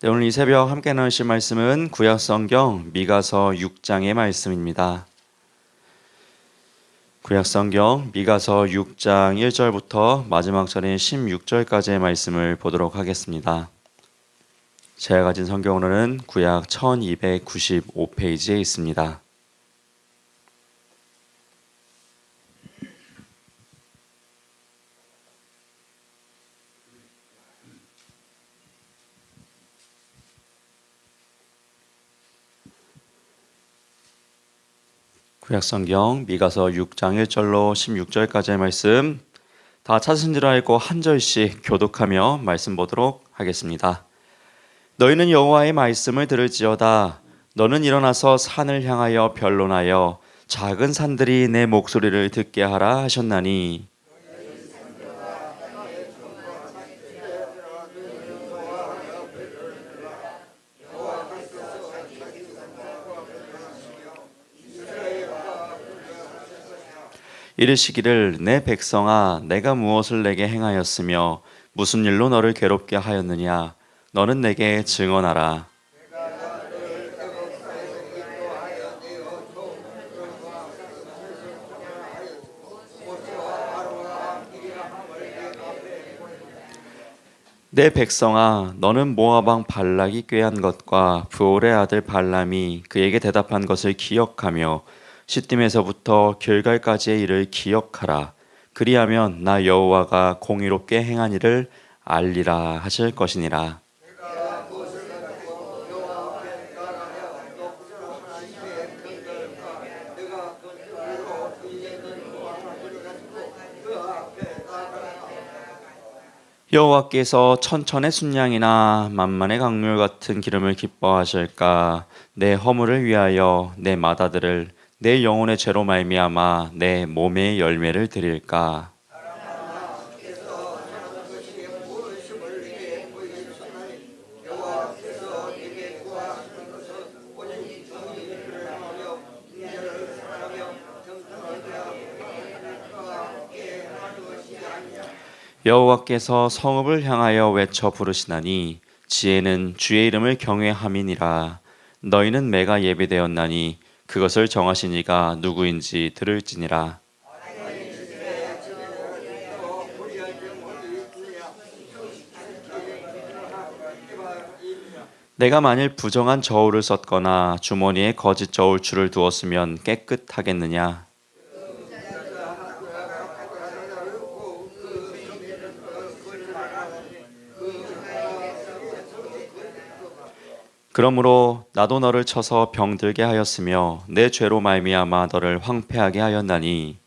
네, 오늘 이 새벽 함께 나누실 말씀은 구약 성경 미가서 6장의 말씀입니다. 구약 성경 미가서 6장 1절부터 마지막 절인 16절까지의 말씀을 보도록 하겠습니다. 제가 가진 성경으로는 구약 1295페이지에 있습니다. 구약성경 미가서 6장 1절로 16절까지의 말씀 다 찾으신 줄 알고 한 절씩 교독하며 말씀 보도록 하겠습니다. 너희는 여호와의 말씀을 들을지어다 너는 일어나서 산을 향하여 변론하여 작은 산들이 내 목소리를 듣게 하라 하셨나니 이르시기를 내 백성아 내가 무엇을 내게 행하였으며 무슨 일로 너를 괴롭게 하였느냐? 너는 내게 증언하라. 내 백성아 너는 왕 발락이 꾀한 것과 부올의 아들 발람이 그에게 대답한 것을 기억하며 시딤에서부터 길갈까지의 일을 기억하라. 그리하면 나 여호와가 공의롭게 행한 일을 알리라 하실 것이니라. 여호와께서 천천의 순양이나 만만의 강물 같은 기름을 기뻐하실까? 내 허물을 위하여 내 마다들을 내 영혼의 죄로 말미암아 내 몸의 열매를 드릴까? 여호와께서 성읍을 향하여 외쳐 부르시나니 지혜는 주의 이름을 경외함이니라. 너희는 매가 예배되었나니 그것을 정하신 이가 누구인지 들을지니라. 내가 만일 부정한 저울을 썼거나 주머니에 거짓 저울추를 두었으면 깨끗하겠느냐 그러므로 나도 너를 쳐서 병들게 하였으며 내 죄로 말미암아 너를 황폐하게 하였나니.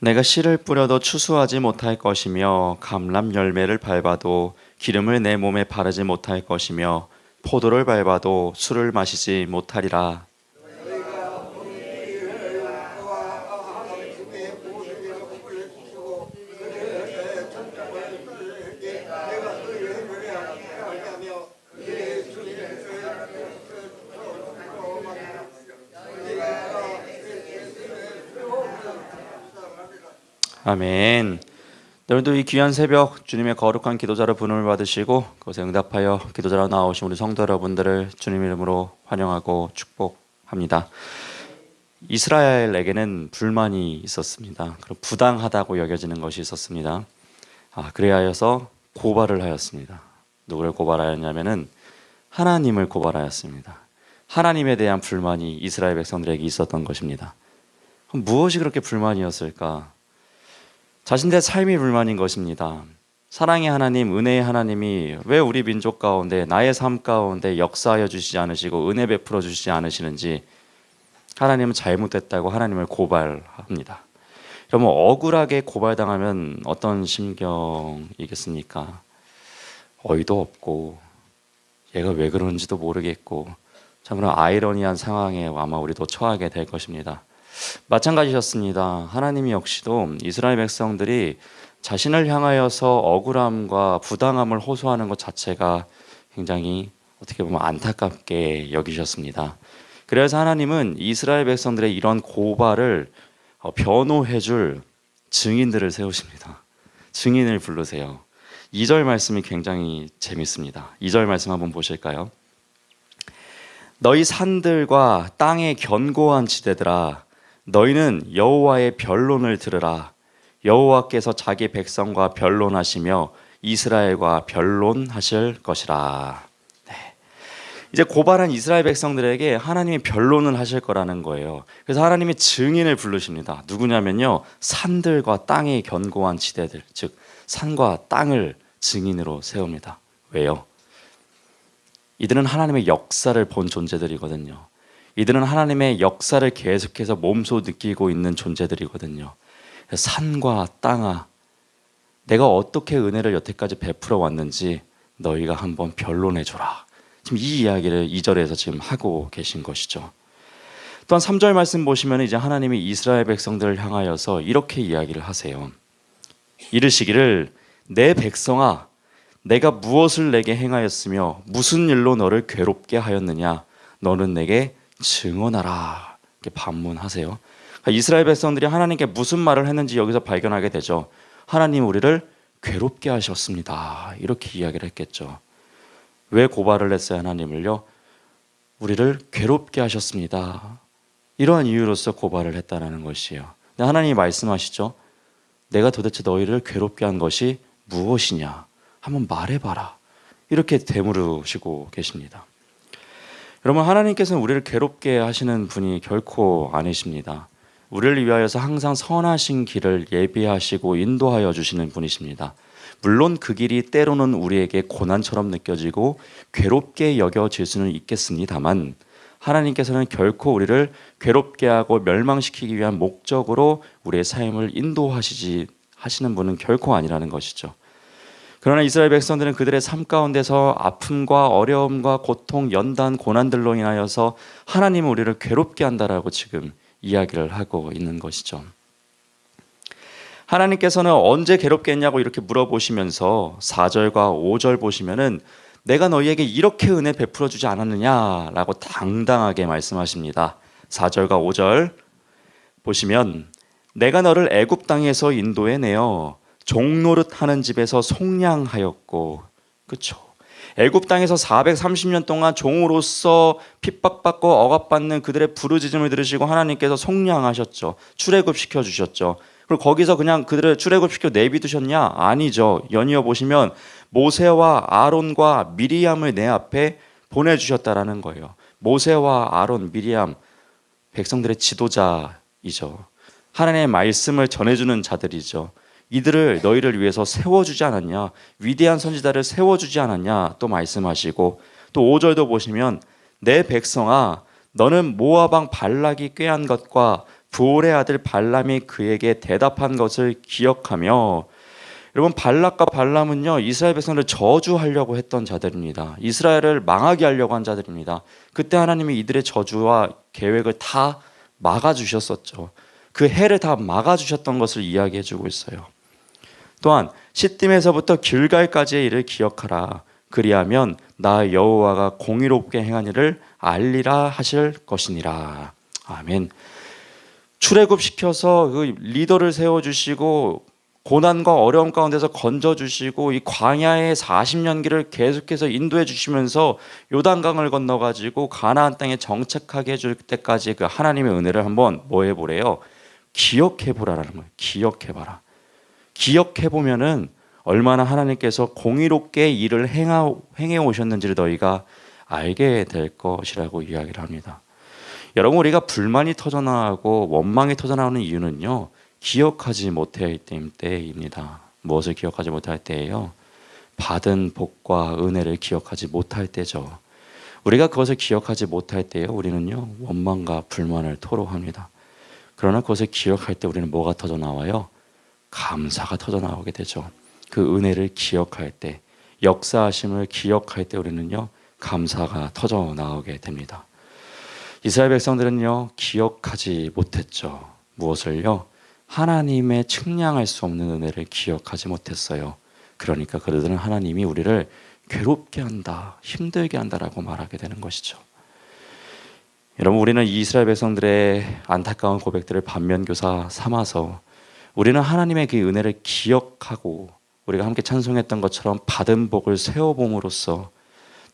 내가 씨를 뿌려도 추수하지 못할 것이며 감람 열매를 밟아도 기름을 내 몸에 바르지 못할 것이며 포도를 밟아도 술을 마시지 못하리라 아멘. 오늘도 이 귀한 새벽 주님의 거룩한 기도자로 부름을 받으시고 그것에 응답하여 기도자로 나오신 우리 성도 여러분들을 주님 이름으로 환영하고 축복합니다. 이스라엘에게는 불만이 있었습니다. 그리고 부당하다고 여겨지는 것이 있었습니다. 아, 그래야여서 고발을 하였습니다. 누구를 고발하였냐면은 하나님을 고발하였습니다. 하나님에 대한 불만이 이스라엘 백성들에게 있었던 것입니다. 무엇이 그렇게 불만이었을까? 자신들의 삶이 불만인 것입니다. 사랑의 하나님, 은혜의 하나님이 왜 우리 민족 가운데 나의 삶 가운데 역사하여 주시지 않으시고 은혜 베풀어 주시지 않으시는지 하나님은 잘못됐다고 하나님을 고발합니다. 그러면 억울하게 고발당하면 어떤 심경이겠습니까? 어이도 없고 얘가 왜 그러는지도 모르겠고 참 그런 아이러니한 상황에 아마 우리도 처하게 될 것입니다. 마찬가지셨습니다. 하나님이 역시도 이스라엘 백성들이 자신을 향하여서 억울함과 부당함을 호소하는 것 자체가 굉장히 어떻게 보면 안타깝게 여기셨습니다. 그래서 하나님은 이스라엘 백성들의 이런 고발을 어, 변호해줄 증인들을 세우십니다. 증인을 부르세요. 2절 말씀이 굉장히 재밌습니다. 2절 말씀 한번 보실까요? 너희 산들과 땅의 견고한 지대들아 너희는 여호와의 변론을 들으라 여호와께서 자기 백성과 변론하시며 이스라엘과 변론하실 것이라. 네. 이제 고발한 이스라엘 백성들에게 하나님이 변론을 하실 거라는 거예요. 그래서 하나님이 증인을 부르십니다. 누구냐면요. 산들과 땅의 견고한 지대들, 즉 산과 땅을 증인으로 세웁니다. 왜요? 이들은 하나님의 역사를 본 존재들이거든요. 이들은 하나님의 역사를 계속해서 몸소 느끼고 있는 존재들이거든요. 산과 땅아, 내가 어떻게 은혜를 여태까지 베풀어 왔는지 너희가 한번 변론해 줘라. 지금 이 이야기를 2절에서 지금 하고 계신 것이죠. 또한 3절 말씀 보시면 이제 하나님이 이스라엘 백성들을 향하여서 이렇게 이야기를 하세요. 이르시기를 내 백성아 내가 무엇을 내게 행하였으며 무슨 일로 너를 괴롭게 하였느냐 너는 내게 증언하라. 이렇게 반문하세요. 그러니까 이스라엘 백성들이 하나님께 무슨 말을 했는지 여기서 발견하게 되죠. 하나님 우리를 괴롭게 하셨습니다. 이렇게 이야기를 했겠죠. 왜 고발을 했어요, 하나님을요? 우리를 괴롭게 하셨습니다. 이러한 이유로서 고발을 했다라는 것이에요. 근데 하나님이 말씀하시죠. 내가 도대체 너희를 괴롭게 한 것이 무엇이냐? 한번 말해봐라. 이렇게 되물으시고 계십니다. 여러분, 하나님께서는 우리를 괴롭게 하시는 분이 결코 아니십니다. 우리를 위하여서 항상 선하신 길을 예비하시고 인도하여 주시는 분이십니다. 물론 그 길이 때로는 우리에게 고난처럼 느껴지고 괴롭게 여겨질 수는 있겠습니다만 하나님께서는 결코 우리를 괴롭게 하고 멸망시키기 위한 목적으로 우리의 삶을 인도하시지 하시는 분은 결코 아니라는 것이죠. 그러나 이스라엘 백성들은 그들의 삶 가운데서 아픔과 어려움과 고통, 연단, 고난들로 인하여서 하나님은 우리를 괴롭게 한다라고 지금 이야기를 하고 있는 것이죠. 하나님께서는 언제 괴롭게 했냐고 이렇게 물어보시면서 4절과 5절 보시면은 내가 너희에게 이렇게 은혜 베풀어 주지 않았느냐라고 당당하게 말씀하십니다. 4절과 5절 보시면 내가 너를 애굽 땅에서 인도해 내어 종노릇 하는 집에서 속량하였고 그렇죠. 애굽 땅에서 430년 동안 종으로서 핍박받고 억압받는 그들의 부르짖음을 들으시고 하나님께서 속량하셨죠. 출애굽 시켜 주셨죠. 그리고 거기서 그냥 그들을 출애굽 시켜 내비두셨냐? 아니죠. 연이어 보시면 모세와 아론과 미리암을 내 앞에 보내 주셨다라는 거예요. 모세와 아론, 미리암 백성들의 지도자이죠. 하나님의 말씀을 전해 주는 자들이죠. 이들을 너희를 위해서 세워주지 않았냐? 위대한 선지자를 세워주지 않았냐? 또 말씀하시고 또 5절도 보시면 내 백성아 너는 모아방 발락이 꾀한 것과 부올의 아들 발람이 그에게 대답한 것을 기억하며 여러분 발락과 발람은요 이스라엘 백성을 저주하려고 했던 자들입니다. 이스라엘을 망하게 하려고 한 자들입니다. 그때 하나님이 이들의 저주와 계획을 다 막아 주셨었죠. 그 해를 다 막아 주셨던 것을 이야기해 주고 있어요. 또한 시딤에서부터 길갈까지의 일을 기억하라. 그리하면 나 여호와가 공의롭게 행한 일을 알리라 하실 것이니라. 아멘. 출애굽 시켜서 그 리더를 세워 주시고 고난과 어려움 가운데서 건져 주시고 이 광야의 40년기를 계속해서 인도해 주시면서 요단강을 건너 가지고 가나안 땅에 정착하게 해 줄 때까지 그 하나님의 은혜를 한번 뭐 해 보래요? 기억해 보라라는 거예요. 기억해 봐라. 기억해 보면은 얼마나 하나님께서 공의롭게 일을 행하, 행해 오셨는지를 너희가 알게 될 것이라고 이야기를 합니다. 여러분 우리가 불만이 터져나오고 원망이 터져나오는 이유는요 기억하지 못할 때입니다. 무엇을 기억하지 못할 때예요? 받은 복과 은혜를 기억하지 못할 때죠. 우리가 그것을 기억하지 못할 때요 우리는요 원망과 불만을 토로합니다. 그러나 그것을 기억할 때 우리는 뭐가 터져 나와요? 감사가 터져 나오게 되죠. 그 은혜를 기억할 때, 역사하심을 기억할 때 우리는요, 감사가 터져 나오게 됩니다. 이스라엘 백성들은요, 기억하지 못했죠. 무엇을요? 하나님의 측량할 수 없는 은혜를 기억하지 못했어요. 그러니까 그들은 하나님이 우리를 괴롭게 한다, 힘들게 한다라고 말하게 되는 것이죠. 여러분 우리는 이 이스라엘 백성들의 안타까운 고백들을 반면교사 삼아서 우리는 하나님의 그 은혜를 기억하고 우리가 함께 찬송했던 것처럼 받은 복을 세워봄으로써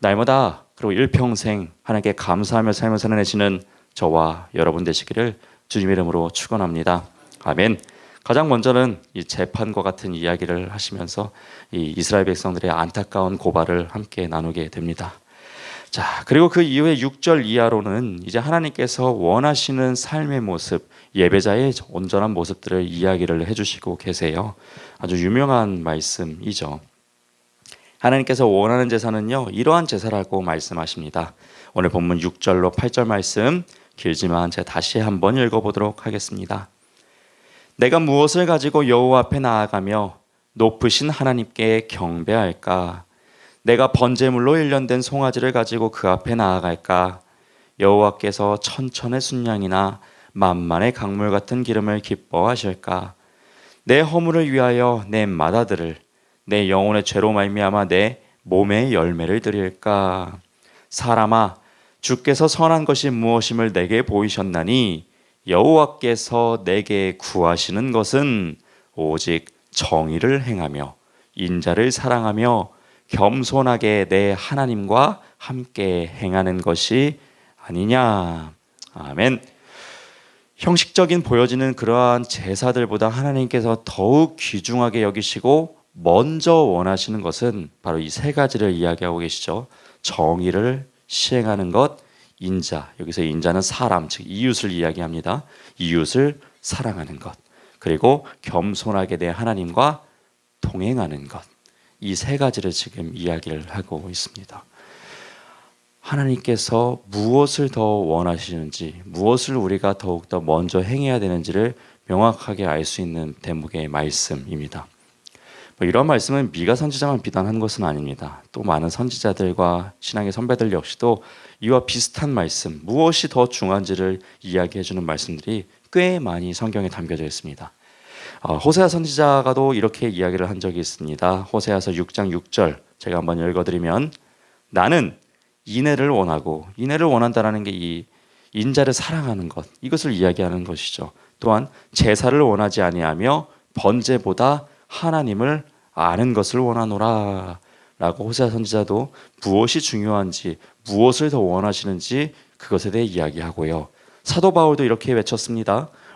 날마다 그리고 일평생 하나님께 감사하며 삶을 살아내시는 저와 여러분 되시기를 주님의 이름으로 축원합니다. 아멘. 가장 먼저는 이 재판과 같은 이야기를 하시면서 이 이스라엘 백성들의 안타까운 고발을 함께 나누게 됩니다. 자, 그리고 그 이후에 6절 이하로는 이제 하나님께서 원하시는 삶의 모습, 예배자의 온전한 모습들을 이야기를 해주시고 계세요. 아주 유명한 말씀이죠. 하나님께서 원하는 제사는요, 이러한 제사라고 말씀하십니다. 오늘 본문 6절로 8절 말씀 길지만 제가 다시 한번 읽어보도록 하겠습니다. 내가 무엇을 가지고 여호와 앞에 나아가며 높으신 하나님께 경배할까? 내가 번제물로 일련된 송아지를 가지고 그 앞에 나아갈까? 여호와께서 천천의 순양이나 만만의 강물 같은 기름을 기뻐하실까? 내 허물을 위하여 내 마다들을 내 영혼의 죄로 말미암아 내 몸의 열매를 드릴까? 사람아, 주께서 선한 것이 무엇임을 내게 보이셨나니 여호와께서 내게 구하시는 것은 오직 정의를 행하며 인자를 사랑하며 겸손하게 내 하나님과 함께 행하는 것이 아니냐. 아멘. 형식적인 보여지는 그러한 제사들보다 하나님께서 더욱 귀중하게 여기시고 먼저 원하시는 것은 바로 이 세 가지를 이야기하고 계시죠. 정의를 시행하는 것, 인자. 여기서 인자는 사람, 즉 이웃을 이야기합니다. 이웃을 사랑하는 것. 그리고 겸손하게 내 하나님과 동행하는 것. 이 세 가지를 지금 이야기를 하고 있습니다. 하나님께서 무엇을 더 원하시는지, 무엇을 우리가 더욱더 먼저 행해야 되는지를 명확하게 알 수 있는 대목의 말씀입니다. 뭐 이런 말씀은 미가 선지자만 비단한 것은 아닙니다. 또 많은 선지자들과 신앙의 선배들 역시도 이와 비슷한 말씀, 무엇이 더 중요한지를 이야기해 주는 말씀들이 꽤 많이 성경에 담겨져 있습니다. 어, 호세아 선지자가도 이렇게 이야기를 한 적이 있습니다. 호세아서 6장 6절 제가 한번 읽어드리면 나는 인애를 원하고 인애를 원한다라는 게 이 인자를 사랑하는 것 이것을 이야기하는 것이죠. 또한 제사를 원하지 아니하며 번제보다 하나님을 아는 것을 원하노라. 라고 호세아 선지자도 무엇이 중요한지 무엇을 더 원하시는지 그것에 대해 이야기하고요. 사도 바울도 이렇게 외쳤습니다.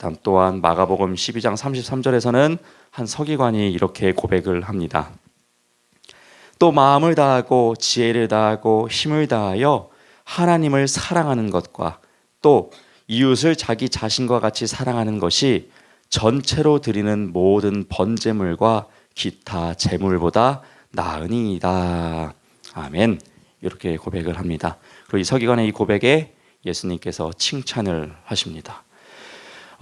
다음 또한 마가복음 12장 33절에서는 한 서기관이 이렇게 고백을 합니다. 또 마음을 다하고 지혜를 다하고 힘을 다하여 하나님을 사랑하는 것과 또 이웃을 자기 자신과 같이 사랑하는 것이 전체로 드리는 모든 번제물과 기타 제물보다 나으니이다. 아멘. 이렇게 고백을 합니다. 그리고 이 서기관의 이 고백에 예수님께서 칭찬을 하십니다.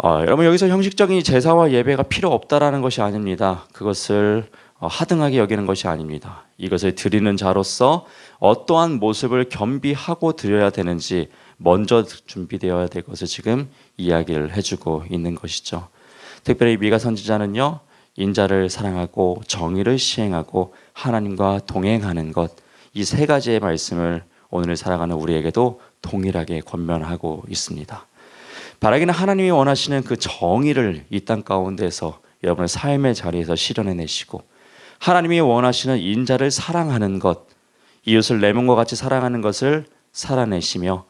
어, 여러분 여기서 형식적인 제사와 예배가 필요 없다라는 것이 아닙니다. 그것을 어, 하등하게 여기는 것이 아닙니다. 이것을 드리는 자로서 어떠한 모습을 겸비하고 드려야 되는지 먼저 준비되어야 될 것을 지금 이야기를 해주고 있는 것이죠. 특별히 미가 선지자는요 인자를 사랑하고 정의를 시행하고 하나님과 동행하는 것 이 세 가지의 말씀을 오늘 살아가는 우리에게도 동일하게 권면하고 있습니다. 바라기는 하나님이 원하시는 그 정의를 이 땅 가운데서 여러분의 삶의 자리에서 실현해 내시고 하나님이 원하시는 인자를 사랑하는 것, 이웃을 내 몸과 같이 사랑하는 것을 살아내시며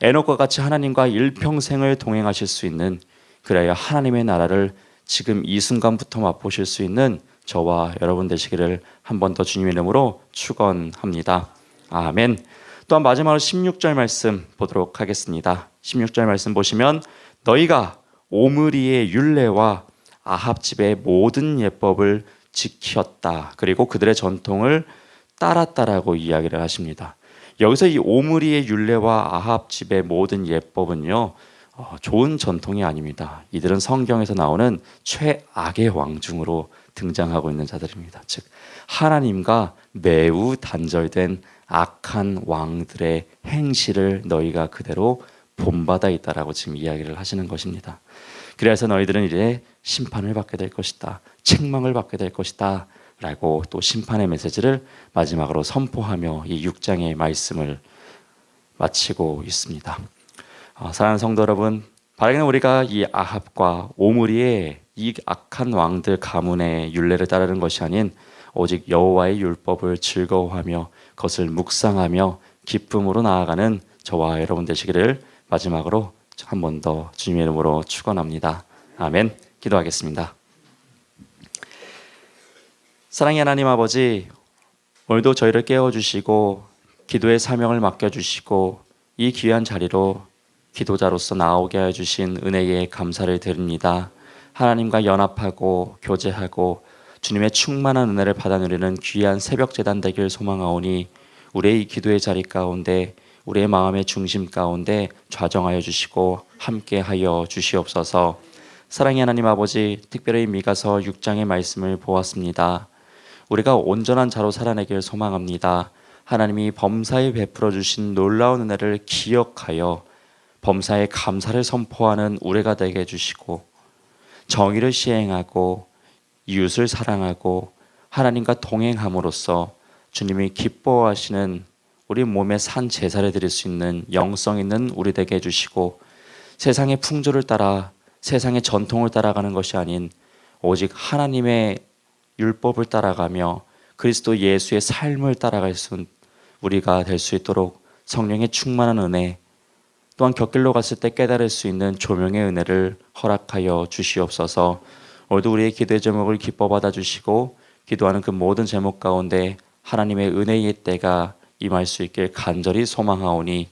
에녹과 같이 하나님과 일평생을 동행하실 수 있는 그래야 하나님의 나라를 지금 이 순간부터 맛보실 수 있는 저와 여러분 되시기를 한 번 더 주님의 이름으로 축원합니다. 아멘. 또한 마지막으로 16절 말씀 보도록 하겠습니다. 16절 말씀 보시면 너희가 오므리의 율례와 아합 집의 모든 예법을 지켰다. 그리고 그들의 전통을 따랐다라고 이야기를 하십니다. 여기서 이 오므리의 율례와 아합 집의 모든 예법은요. 어, 좋은 전통이 아닙니다. 이들은 성경에서 나오는 최악의 왕 중으로 등장하고 있는 자들입니다. 즉 하나님과 매우 단절된 악한 왕들의 행실을 너희가 그대로 본받아 있다라고 지금 이야기를 하시는 것입니다. 그래서 너희들은 이제 심판을 받게 될 것이다. 책망을 받게 될 것이다. 라고 또 심판의 메시지를 마지막으로 선포하며 이 6장의 말씀을 마치고 있습니다. 어, 사랑하는 성도 여러분, 바라기는 우리가 이 아합과 오므리의 이 악한 왕들 가문의 율례를 따르는 것이 아닌 오직 여호와의 율법을 즐거워하며 그 것을 묵상하며 기쁨으로 나아가는 저와 여러분 되시기를 마지막으로 한 번 더 주님의 이름으로 축원합니다. 아멘. 기도하겠습니다. 사랑의 하나님 아버지, 오늘도 저희를 깨워 주시고 기도의 사명을 맡겨 주시고 이 귀한 자리로 기도자로서 나오게 해 주신 은혜에 감사를 드립니다. 하나님과 연합하고 교제하고 주님의 충만한 은혜를 받아 누리는 귀한 새벽 재단 되길 소망하오니 우리의 이 기도의 자리 가운데 우리의 마음의 중심 가운데 좌정하여 주시고 함께하여 주시옵소서. 사랑의 하나님 아버지, 특별히 미가서 6장의 말씀을 보았습니다. 우리가 온전한 자로 살아내길 소망합니다. 하나님이 범사에 베풀어 주신 놀라운 은혜를 기억하여 범사에 감사를 선포하는 우리가 되게 해주시고 정의를 시행하고 이웃을 사랑하고 하나님과 동행함으로써 주님이 기뻐하시는 우리 몸에 산 제사를 드릴 수 있는 영성 있는 우리 되게 해주시고 세상의 풍조를 따라 세상의 전통을 따라가는 것이 아닌 오직 하나님의 율법을 따라가며 그리스도 예수의 삶을 따라갈 수 우리가 될 수 있도록 성령의 충만한 은혜 또한 곁길로 갔을 때 깨달을 수 있는 조명의 은혜를 허락하여 주시옵소서. 오늘도 우리의 기도의 제목을 기뻐 받아 주시고 기도하는 그 모든 제목 가운데 하나님의 은혜의 때가 임할 수 있길 간절히 소망하오니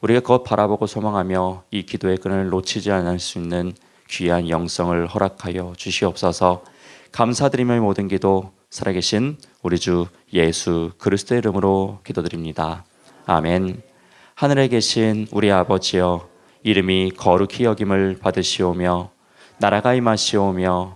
우리가 그것 바라보고 소망하며 이 기도의 끈을 놓치지 않을 수 있는 귀한 영성을 허락하여 주시옵소서. 감사드리며 모든 기도 살아계신 우리 주 예수 그리스도의 이름으로 기도드립니다. 아멘. 하늘에 계신 우리 아버지여 이름이 거룩히 여김을 받으시오며 나라가 임하시오며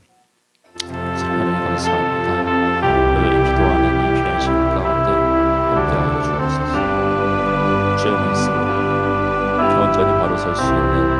함께하